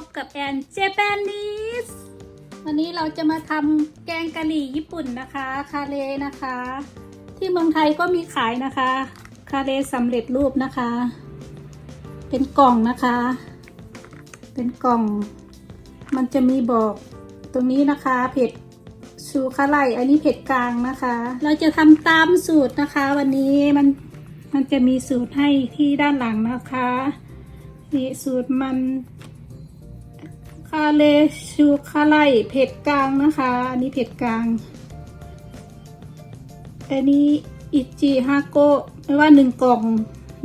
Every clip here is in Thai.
บกับแอนเจแปนนิสวันนี้เราจะมาทำแกงกะหรี่ญี่ปุ่นนะคะ คาเลนะคะ ที่เมืองไทยก็มีขายนะคะ คาเลสำเร็จรูปนะคะ เป็นกล่องนะคะ เป็นกล่อง มันจะมีบอกตรงนี้นะคะ เผ็ดชูคาไลอันนี้เผ็ดกลางนะคะ เราจะทำตามสูตรนะคะ วันนี้มันมันจะมีสูตรให้ที่ด้านหลังนะคะนี่สูตรมัน คาเลชูคาไลเผ็ดกลางนะคะ อันนี้เผ็ดกลาง อันนี้อิจิฮาโกะไม่ว่าหนึ่งกล่อง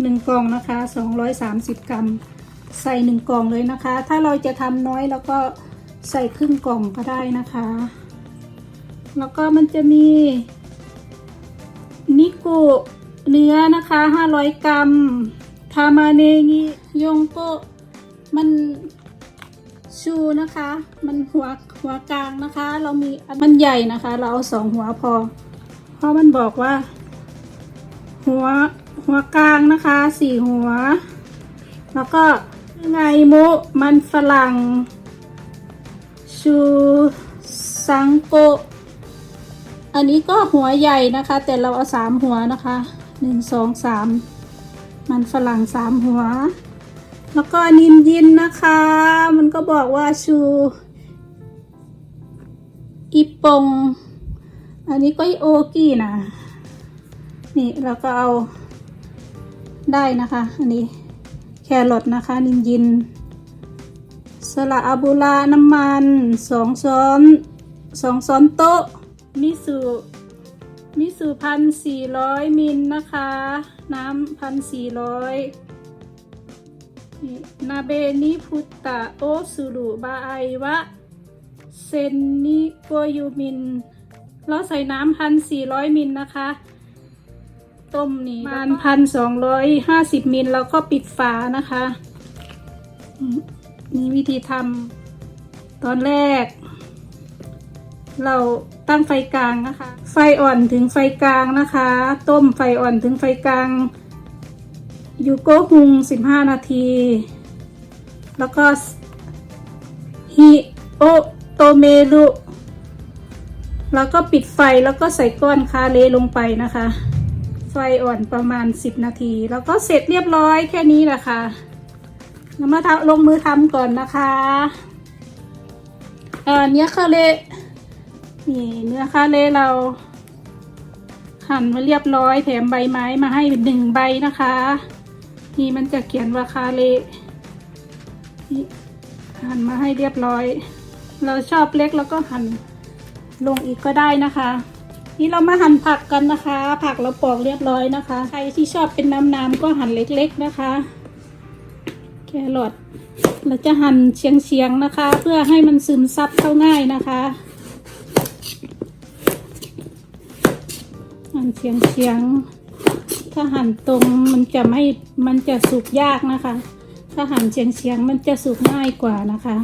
หนึ่งกล่องนะคะสองร้อยสามสิบกรัม ใส่หนึ่งกล่องเลยนะคะ ถ้าเราจะทำน้อยแล้วก็ใส่ครึ่งกล่องก็ได้นะคะ แล้วก็มันจะมี นิกุเนื้อนะคะ500กรัม ทามาเนงิยงโกะมัน ชูนะคะ มันหัวหัวกลางนะคะ เรามีมันใหญ่นะคะ เราเอาสองหัวพอ เพราะมันบอกว่า หัวหัวกลางนะคะสี่หัว แล้วก็ไงมุมันฝรั่ง ชูซังโก อันนี้ก็หัวใหญ่นะคะ แต่เราเอาสามหัวนะคะหนึ่งสองสามมันฝรั่งสามหัว แล้วก็นินยินนะคะ มันก็บอกว่าชูอีปง อันนี้ก็โอกี้นะ นี่เราก็เอาได้นะคะ อันนี้แครอทนะคะ นินยิน สละอาบูราน้ำมันสองช้อนสองช้อนโต๊ะ มิสุมิสุพันสี่ร้อยมิลนะคะ น้ำพันสี่ร้อย นาเบนิพุตตะโอสุรุบาไอวะ เซนนิโกยูมิน เราใส่น้ำพันสี่ร้อยมิลนะคะ ต้มนี่ประมันพันสองร้อยห้าสิบมิลแล้วก็ปิดฝานะคะนี่วิธีทำตอนแรก เราตั้งไฟกลางนะคะ ไฟอ่อนถึงไฟกลางนะคะ ต้มไฟอ่อนถึงไฟกลาง ยูโกฮุง 15 นาที แล้วก็ฮิโอโตเมรุแล้วก็ปิดไฟแล้วก็ใส่ก้อนคาเลลงไปนะคะ ไฟอ่อนประมาณ 10 นาที แล้วก็เสร็จเรียบร้อยแค่นี้แหละค่ะเรามาลงมือทำก่อนนะคะเอ่อเนื้อคาเลนี่เนื้อคาเลเรา หั่นมาเรียบร้อยแถมใบไม้มาให้หนึ่งใบนะคะ นี่มันจะเขียนว่าคาเลนี่หั่นมาให้เรียบร้อย เราชอบเล็กแล้วก็หั่นลงอีกก็ได้นะคะ นี่เรามาหั่นผักกันนะคะ ผักเราปอกเรียบร้อยนะคะ ใครที่ชอบเป็นน้ำๆก็หั่นเล็ก ๆนะคะ แครอทเราจะหั่นเฉียงๆนะคะ เพื่อให้มันซึมซับเข้าง่ายนะคะหั่นเฉียงๆ ถ้าหั่นตรงมันจะไม่มันจะสุกยากนะคะ ถ้าหั่นเฉียงๆมันจะสุกง่ายกว่านะคะ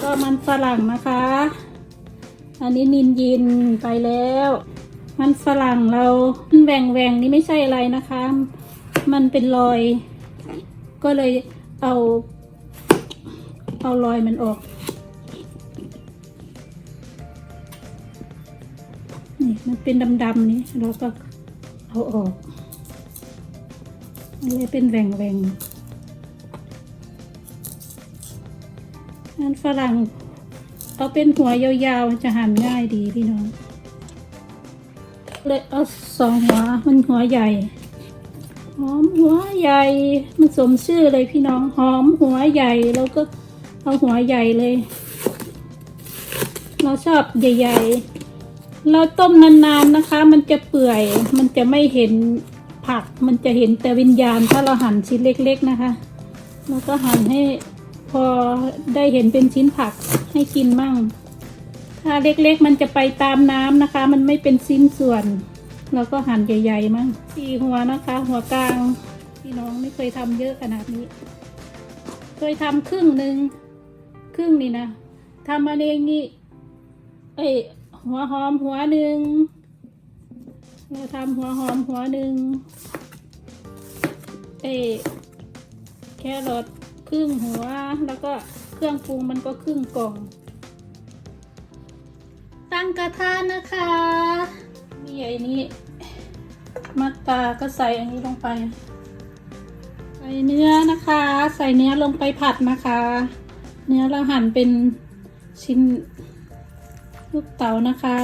ก็มันฝรั่งนะคะ อันนี้นินยินไปแล้ว มันฝรั่งเราแหว่งแหวงนี่ไม่ใช่อะไรนะคะ มันเป็นรอย ก็เลยเอา เอารอยมันออกนี่มันเป็นดำๆนี่เราก็เอาออก นเลยเป็นแหว่งแหว่งนั่นฝรั่งเอาเป็นหัวยาวๆจะหั่นง่ายดีพี่น้องเลยเอาสองหัวมันหัวใหญ่หอมหัวใหญ่มันสมชื่อเลยพี่น้องหอมหัวใหญ่เราก็เอาหัวใหญ่เลย เราชอบใหญ่ ๆ เราต้มนานๆนะคะ มันจะเปื่อย มันจะไม่เห็น ผักมันจะเห็นแต่วิญญาณถ้าเราหั่นชิ้นเล็ก ๆนะคะแล้วก็หั่นให้พอได้เห็นเป็นชิ้นผักให้กินมั่ง ถ้าเล็กๆ มันจะไปตามน้ำนะคะ มันไม่เป็นชิ้นส่วนเราก็หั่นใหญ่ ๆ มั่งสี่หัวนะคะ หัวกลางพี่น้องไม่เคยทำเยอะขนาดนี้ เคยทำครึ่งหนึ่งครึ่งนี่นะทำมาเองนี่เอ้ยหัวหอมหัวหนึ่ง เราทำหัวหอมหัวหนึ่งเอแครอทครึ่งหัว แล้วก็เครื่องปรุงมันก็ครึ่งกล่อง ตั้งกระทะนะคะมีไอ้นี้มัตตาก็ใส่อันนี้ลงไป ใส่เนื้อนะคะ ใส่เนื้อลงไปผัดนะคะ เนื้อเราหั่นเป็นชิ้นลูกเต๋านะคะ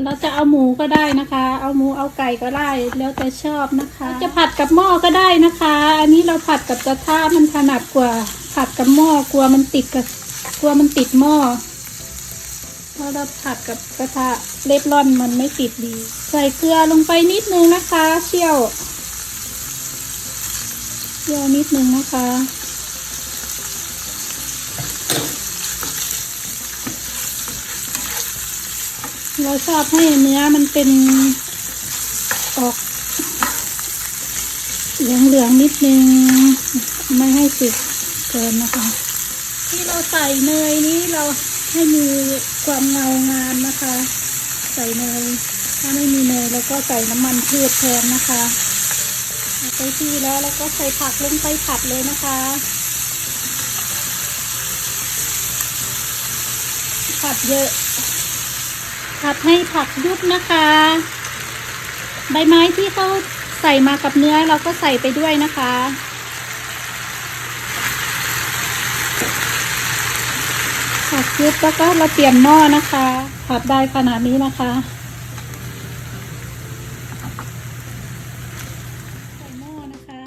เราจะเอาหมูก็ได้นะคะ เอาหมูเอาไก่ก็ได้แล้วแต่ชอบนะคะ จะผัดกับหม้อก็ได้นะคะ อันนี้เราผัดกับกระทะมันถนัดกว่า ผัดกับหม้อกลัวมันติดกับกลัวมันติดหม้อเพราะเราผัดกับกระทะเล็บร่อนมันไม่ติดดี ใส่เกลือลงไปนิดนึงนะคะ เชี่ยวเชี่ยวนิดนึงนะคะ เราชอบให้เนื้อมันเป็นออก เหลืองๆนิดนึง ไม่ให้สุกเกินนะคะ ที่เราใส่เนยนี้เราให้มีความเงางามนะคะ ใส่เนยถ้าไม่มีเนยเราก็ใส่น้ำมันพืชแทนนะคะไปที่แล้วแล้วก็ใส่ผักลงไปผัดเลยนะคะผัดเยอะ ผัดให้ผักยุบนะคะ ใบไม้ที่เขาใส่มากับเนื้อเราก็ใส่ไปด้วยนะคะ ผัดยุบแล้วก็เราเปลี่ยนหม้อนะคะผัดได้ขนาดนี้นะคะใส่หม้อนะคะ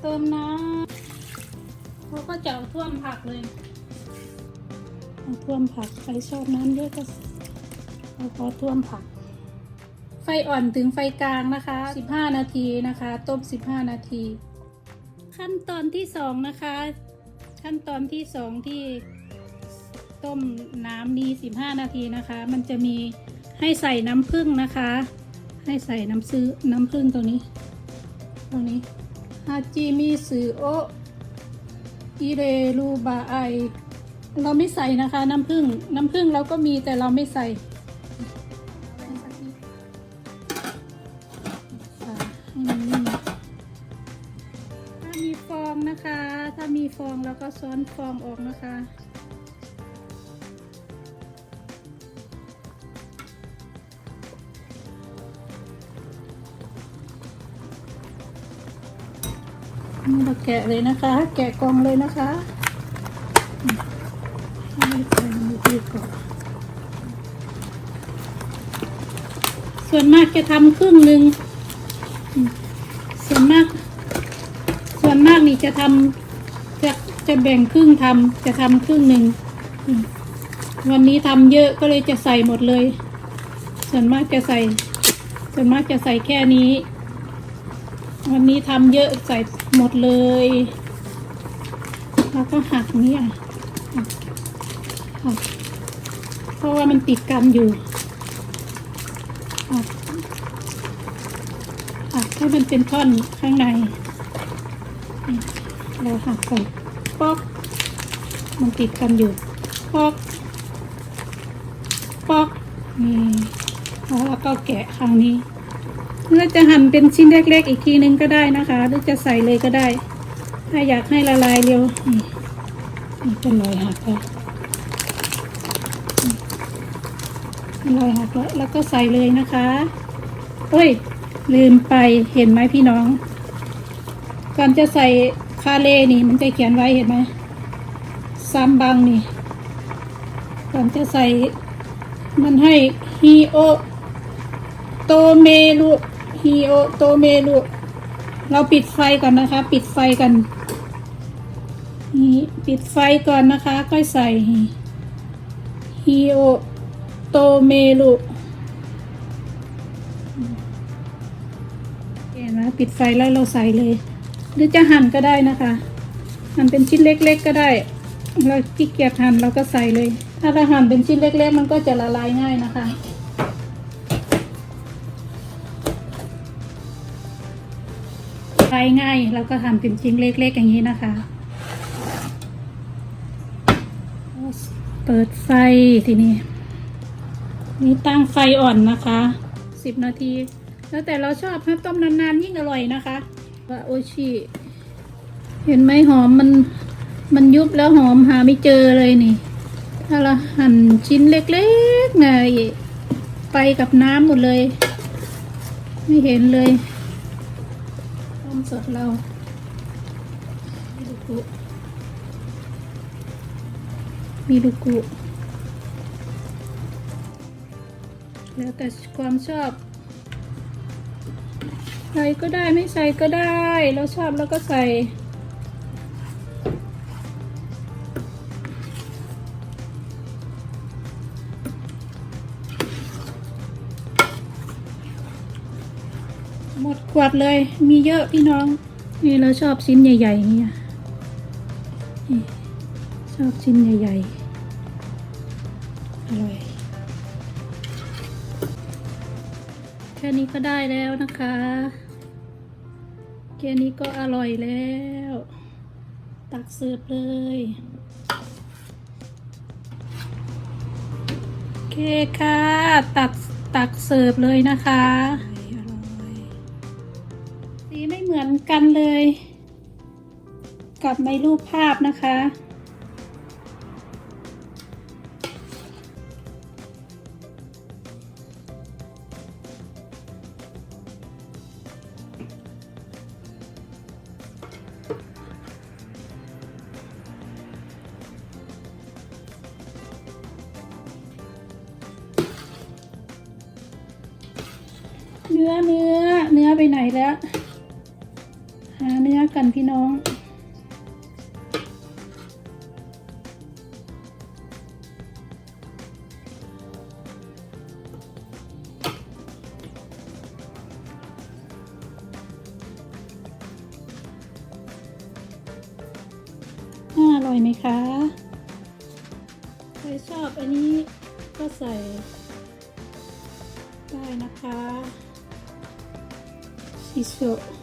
เติมน้ำ เขาก็จะเอาท่วมผักเลยเอาท่วมผักใครชอบน้ำเยอะก็เอาพอท่วมผัก ไฟอ่อนถึงไฟกลางนะคะ 15 นาทีนะคะ ต้ม 15 นาที ขั้นตอนที่สองนะคะ ขั้นตอนที่สองที่ต้มน้ำนี้ 15 นาทีนะคะ มันจะมีให้ใส่น้ำผึ้งนะคะ ให้ใส่น้ำซื้อน้ำผึ้งตรงนี้ตรงนี้ฮาจิมิสึโอะ อิเรลูบาไอ เราไม่ใส่นะคะ น้ำผึ้งน้ำผึ้งเราก็มีแต่เราไม่ใส่ให้มันนิ่มถ้ามีฟองนะคะ ถ้ามีฟองเราก็ซ้อนฟองออกนะคะ เราแกะเลยนะคะ แกะกล่องเลยนะคะให้ใส่มือดีก่อนส่วนมากจะทำครึ่งหนึ่งส่วนมาก ส่วนมากนี่จะทำจะจะแบ่งครึ่งทำจะทำครึ่งหนึ่งวันนี้ทำเยอะก็เลยจะใส่หมดเลย ส่วนมากจะใส่ ส่วนมากจะใส่แค่นี้ วันนี้ทำเยอะใส่ หมดเลย แล้วก็หักนี้อะหักเพราะว่ามันติดกันอยู่หักให้มันเป็นท่อนข้างใน เราหักใส่ป๊อก มันติดกันอยู่ป๊อกป๊อกนี่แล้วก็แกะข้างนี้ หรือจะหั่นเป็นชิ้นเล็กๆ อีกทีนึงก็ได้นะคะ หรือจะใส่เลยก็ได้ ถ้าอยากให้ละลายเร็วนี่นี่เป็นรอยหักแล้วเป็นรอยหักแล้วแล้วก็ใส่เลยนะคะโอ้ย ลืมไปเห็นไหมพี่น้อง ก่อนจะใส่คาเลนี่มันจะเขียนไว้เห็นไหมซัมบังนี่ก่อนจะใส่มันให้ฮีโอโตเมลุ ฮิโอโตเมลุเราปิดไฟก่อนนะคะ ปิดไฟกันนี่ปิดไฟก่อนนะคะค่อยใส่ฮิโอโตเมลุเห็นไหมปิดไฟแล้วเราใส่เลย หรือจะหั่นก็ได้นะคะหั่นเป็นชิ้นเล็กๆก็ได้ เราขี้เกียจหั่นเราก็ใส่เลย ถ้าเราหั่นเป็นชิ้นเล็ก ๆ มันก็จะละลายง่ายนะคะ ช้ง่ายเราก็ทำเป็นชิ้นเล็ก ๆ อย่างนี้นะคะ เปิดไฟทีนี้ นี่ตั้งไฟอ่อนนะคะสิบนาที แล้วแต่เราชอบถ้าต้มนานๆยิ่งอร่อยนะคะว่าโอชิเห็นไหมหอมมันมันยุบแล้วหอมหาไม่เจอเลยนี่ ถ้าเราหั่นชิ้นเล็กๆนะไปกับน้ำหมดเลย ไม่เห็นเลย สดเรามีลูกุมีลูกกุแล้วแต่ความชอบ ใส่ก็ได้ไม่ใส่ก็ได้ เราชอบแล้วก็ใส่ วดเลย มีเยอะพี่น้อง นี่เราชอบชิ้นใหญ่ๆอย่างเงี้ยชอบชิ้นใหญ่ๆ อร่อย แค่นี้ก็ได้แล้วนะคะ แค่นี้ก็อร่อยแล้ว ตักเสิร์ฟเลยโอเคค่ะ ตักตักเสิร์ฟเลยนะคะ มือนกันเลย กับในรูปภาพนะคะ เนื้อเนื้อเนื้อไปไหนแล้ว กันพี่น้อง อร่อยไหมคะ ใครชอบอันนี้ก็ใส่ได้นะคะชิโซะ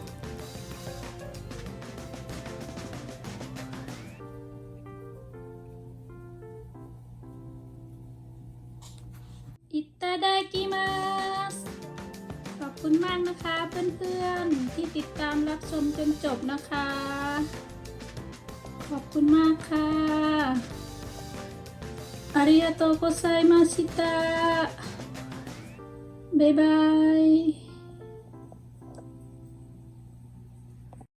อิตาดากิมาสขอบคุณมากนะคะเพื่อนๆ ที่ติดตามรับชมจนจบนะคะ ขอบคุณมากค่ะอาริยาโตโกไซมาชิตะบ๊ายบาย